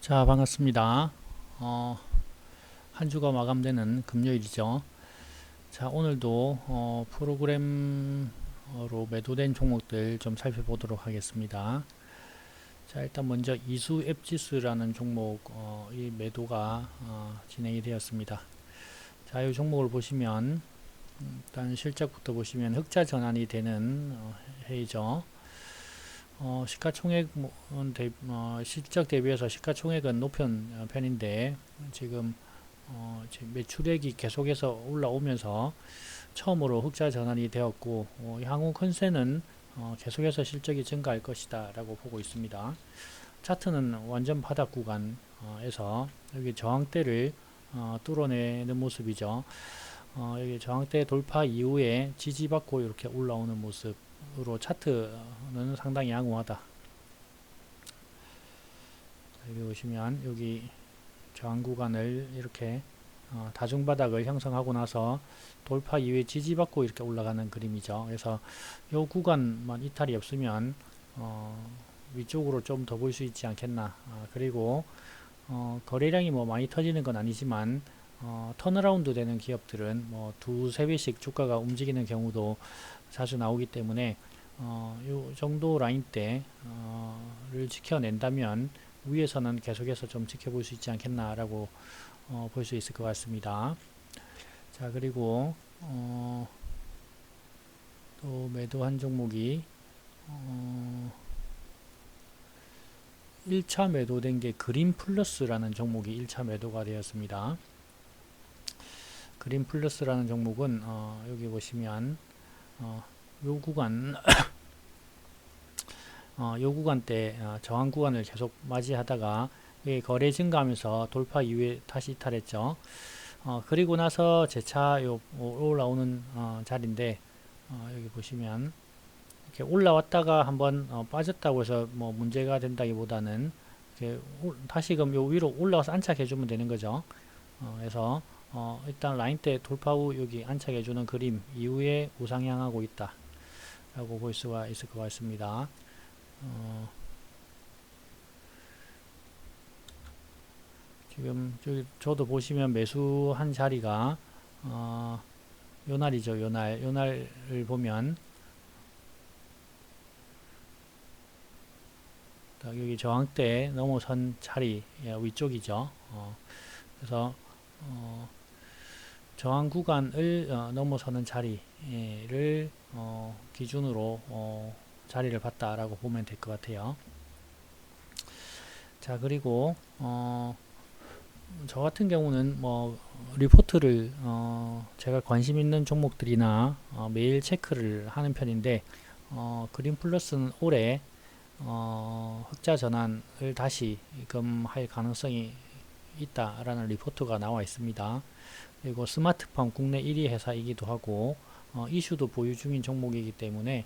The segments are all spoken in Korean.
자, 반갑습니다. 어, 한 주가 마감되는 금요일이죠. 자, 오늘도 어, 프로그램으로 매도된 종목들 좀 살펴보도록 하겠습니다. 자, 일단 먼저 이수 앱지수라는 종목 어, 이 매도가 어, 진행이 되었습니다. 자, 이 종목을 보시면 음, 일단 실적부터 보시면 흑자 전환이 되는 어, 해이죠. 어, 시가총액은 대, 어, 실적 대비해서 시가총액은 높은 어, 편인데 지금 어, 매출액이 계속해서 올라오면서 처음으로 흑자 전환이 되었고 어, 향후 컨센은 어, 계속해서 실적이 증가할 것이다 라고 보고 있습니다. 차트는 완전 바닥 구간에서 여기 저항대를 어, 뚫어내는 모습이죠. 어, 여기 저항대 돌파 이후에 지지받고 이렇게 올라오는 모습 으로 차트는 상당히 양호하다. 여기 보시면 여기 저항 구간을 이렇게 어, 다중바닥을 형성하고 나서 돌파 이후에 지지받고 이렇게 올라가는 그림이죠. 그래서 이 구간만 이탈이 없으면 어, 위쪽으로 좀 더 볼 수 있지 않겠나. 아, 그리고 어, 거래량이 뭐 많이 터지는 건 아니지만 어, 턴어라운드 되는 기업들은 뭐 두세 배씩 주가가 움직이는 경우도 자주 나오기 때문에 어, 요 정도 라인 때를 어, 지켜낸다면 위에서는 계속해서 좀 지켜볼 수 있지 않겠나라고 어, 볼 수 있을 것 같습니다. 자 그리고 어, 또 매도한 종목이 어, 1차 매도된 게 그린 플러스라는 종목이 1차 매도가 되었습니다. 그린 플러스라는 종목은 어, 여기 보시면 어, 요 구간 어, 요 구간 때 어, 저항 구간을 계속 맞이하다가 거래 증가하면서 돌파 이후에 다시 이탈했죠. 어, 그리고 나서 재차 요 올라오는 어, 자리인데 어, 여기 보시면 이렇게 올라왔다가 한번 어, 빠졌다고 해서 뭐 문제가 된다기보다는 다시금 요 위로 올라와서 안착해 주면 되는 거죠. 어, 그래서 어, 일단 라인 때 돌파 후 여기 안착해 주는 그림 이후에 우상향하고 있다. 라고 볼 수가 있을 것 같습니다. 어, 지금 저도 보시면 매수한 자리가 어, 요날이죠 요날. 요날을 보면. 여기 저항대 넘어선 자리 예, 위쪽이죠. 어, 그래서 어, 저항 구간을 어, 넘어서는 자리를 어, 기준으로 어, 자리를 봤다라고 보면 될 것 같아요. 자 그리고 어, 저 같은 경우는 뭐 리포트를 어, 제가 관심 있는 종목들이나 어, 매일 체크를 하는 편인데 어, 그린 플러스는 올해 어, 흑자 전환을 다시 금 할 가능성이 있다라는 리포트가 나와 있습니다. 그리고 스마트팜 국내 1위 회사이기도 하고 어, 이슈도 보유 중인 종목이기 때문에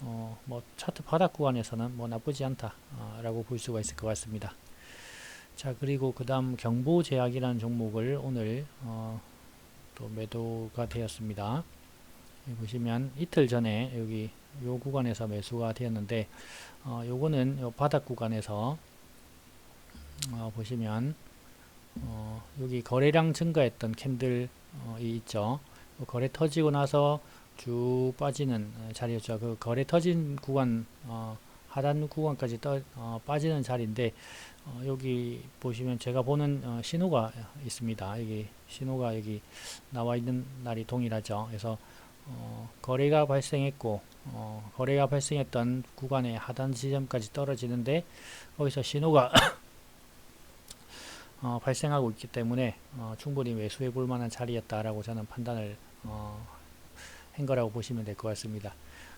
어, 뭐 차트 바닥 구간에서는 뭐 나쁘지 않다라고 어, 볼 수가 있을 것 같습니다. 자 그리고 그 다음 경보제약이라는 종목을 오늘 어, 또 매도가 되었습니다. 보시면 이틀 전에 여기 요 구간에서 매수가 되었는데 어, 요거는 요 바닥 구간에서 어, 보시면 어, 여기 거래량 증가했던 캔들이 있죠. 거래 터지고 나서 쭉 빠지는 어, 자리였죠. 그 거래 터진 구간 어, 하단 구간까지 떠, 어, 빠지는 자리인데 어, 여기 보시면 제가 보는 어, 신호가 있습니다. 여기 신호가 여기 나와 있는 날이 동일하죠. 그래서 어, 거래가 발생했고 거래가 발생했던 구간의 하단 지점까지 떨어지는데 거기서 신호가 발생하고 있기 때문에 충분히 매수해 볼 만한 자리였다라고 저는 판단을 한 거라고 보시면 될 것 같습니다.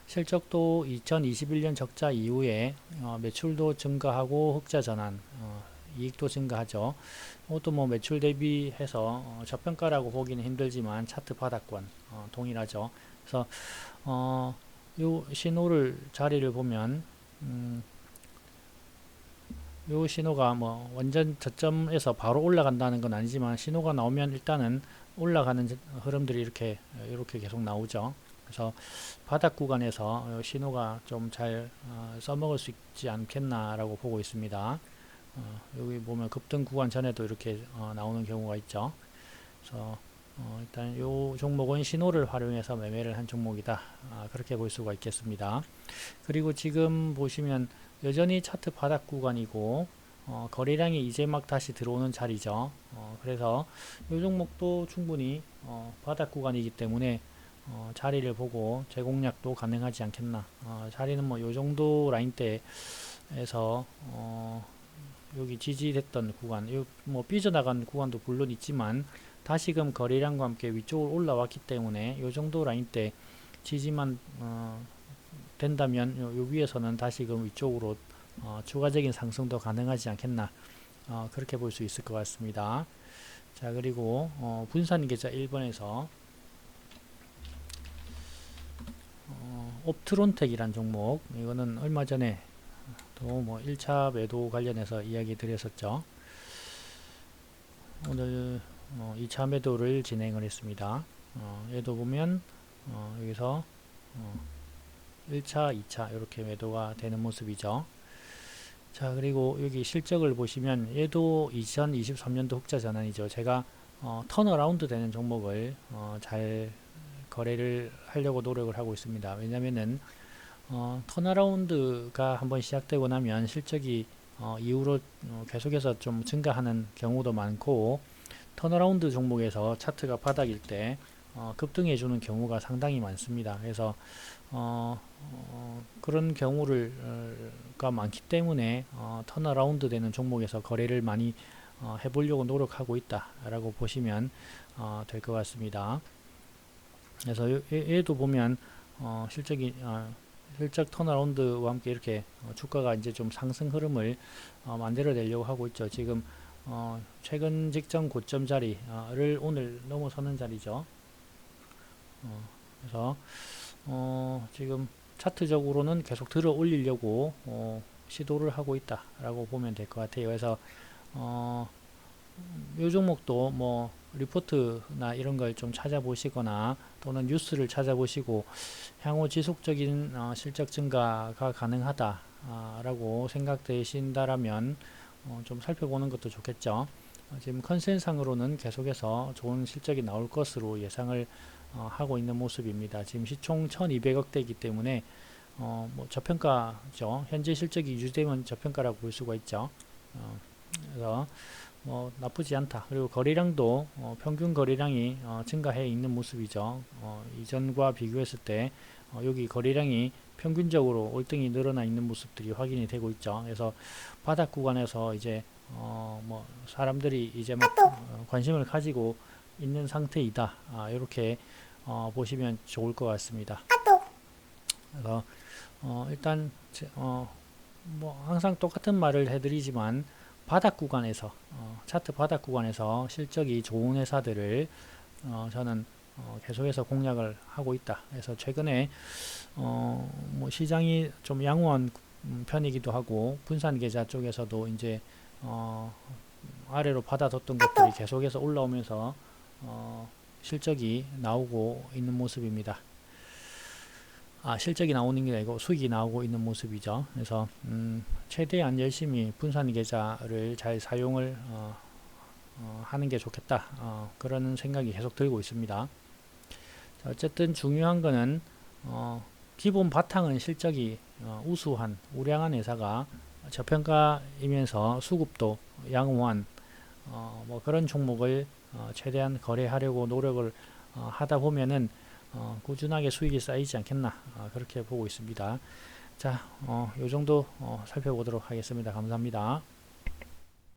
실적도 2021년 적자 이후에 어, 매출도 증가하고 흑자 전환, 어, 이익도 증가하죠. 이것도 뭐 매출 대비해서 어, 저평가라고 보기는 힘들지만 차트 바닥권 어, 동일하죠. 그래서 어, 요 신호를 자리를 보면 음, 요 신호가 뭐 완전 저점에서 바로 올라간다는 건 아니지만 신호가 나오면 일단은 올라가는 흐름들이 이렇게 이렇게 계속 나오죠. 그래서 바닥 구간에서 신호가 좀잘 어, 써먹을 수 있지 않겠나라고 보고 있습니다. 어, 여기 보면 급등 구간 전에도 이렇게 어, 나오는 경우가 있죠. 그래서 어, 일단 이 종목은 신호를 활용해서 매매를 한 종목이다. 아, 그렇게 볼 수가 있겠습니다. 그리고 지금 보시면 여전히 차트 바닥 구간이고 어, 거래량이 이제 막 다시 들어오는 자리죠. 어, 그래서 이 종목도 충분히 어, 바닥 구간이기 때문에 어, 자리를 보고 재공략도 가능하지 않겠나. 어, 자리는 뭐요 정도 라인대에서 어, 여기 지지됐던 구간, 요 뭐 삐져나간 구간도 물론 있지만 다시금 거래량과 함께 위쪽으로 올라왔기 때문에 요 정도 라인대 지지만 어, 된다면 요, 요 위에서는 다시금 위쪽으로 어, 추가적인 상승도 가능하지 않겠나 어, 그렇게 볼 수 있을 것 같습니다. 자 그리고 어, 분산 계좌 1번에서 어, 옵트론텍이란 종목 이거는 얼마 전에 또 뭐 1차 매도 관련해서 이야기 드렸었죠. 오늘 어, 2차 매도를 진행을 했습니다. 어, 얘도 보면 어, 여기서 어, 1차, 2차 이렇게 매도가 되는 모습이죠. 자 그리고 여기 실적을 보시면 얘도 2023년도 흑자 전환이죠. 제가 어, 턴어라운드 되는 종목을 어, 잘 거래를 하려고 노력을 하고 있습니다. 왜냐면은 어, 턴어라운드가 한번 시작되고 나면 실적이 어, 이후로 어, 계속해서 좀 증가하는 경우도 많고 턴어라운드 종목에서 차트가 바닥일 때 어, 급등해 주는 경우가 상당히 많습니다. 그래서 어, 어, 그런 경우를 어, 가 많기 때문에 어, 턴어라운드 되는 종목에서 거래를 많이 어, 해보려고 노력하고 있다라고 보시면 어, 될 것 같습니다. 그래서 얘, 얘도 보면 어, 실적이 어, 실적 턴어라운드와 함께 이렇게 어, 주가가 이제 좀 상승 흐름을 어, 만들어내려고 하고 있죠. 지금 어, 최근 직전 고점 자리를 오늘 넘어서는 자리죠. 어, 그래서 어, 지금 차트적으로는 계속 들어 올리려고 어, 시도를 하고 있다라고 보면 될 것 같아요. 그래서 어, 요 종목도 뭐 리포트나 이런 걸 좀 찾아보시거나 또는 뉴스를 찾아보시고 향후 지속적인 어, 실적 증가가 가능하다라고 생각되신다라면 어, 좀 살펴보는 것도 좋겠죠. 어, 지금 컨센상으로는 계속해서 좋은 실적이 나올 것으로 예상을 어, 하고 있는 모습입니다. 지금 시총 1200억대이기 때문에 어, 뭐 저평가죠. 현재 실적이 유지되면 저평가라고 볼 수가 있죠. 어, 그래서 뭐 나쁘지 않다. 그리고 거래량도 어, 평균 거래량이 어, 증가해 있는 모습이죠. 어, 이전과 비교했을 때 어, 여기 거래량이 평균적으로 월등히 늘어나 있는 모습들이 확인이 되고 있죠. 그래서 바닥 구간에서 이제 어, 뭐 사람들이 이제 막 어, 관심을 가지고 있는 상태이다. 아, 이렇게 어, 보시면 좋을 것 같습니다. 그래서 어, 일단 제, 어, 뭐 항상 똑같은 말을 해드리지만 바닥 구간에서 어, 차트 바닥 구간에서 실적이 좋은 회사들을 어, 저는 어, 계속해서 공략을 하고 있다. 그래서 최근에 어, 뭐 시장이 좀 양호한 음, 편이기도 하고 분산 계좌 쪽에서도 이제 어, 아래로 받아뒀던 것들이 계속해서 올라오면서 어, 실적이 나오고 있는 모습입니다. 아, 실적이 나오는 게 아니고 수익이 나오고 있는 모습이죠. 그래서 음, 최대한 열심히 분산 계좌를 잘 사용을 어, 어, 하는 게 좋겠다. 어, 그런 생각이 계속 들고 있습니다. 자, 어쨌든 중요한 거는 어, 기본 바탕은 실적이 어, 우수한 우량한 회사가 저평가이면서 수급도 양호한 어, 뭐 그런 종목을 어, 최대한 거래하려고 노력을 어, 하다 보면은 어, 꾸준하게 수익이 쌓이지 않겠나 어, 그렇게 보고 있습니다. 자, 어, 요 정도 어, 살펴보도록 하겠습니다. 감사합니다.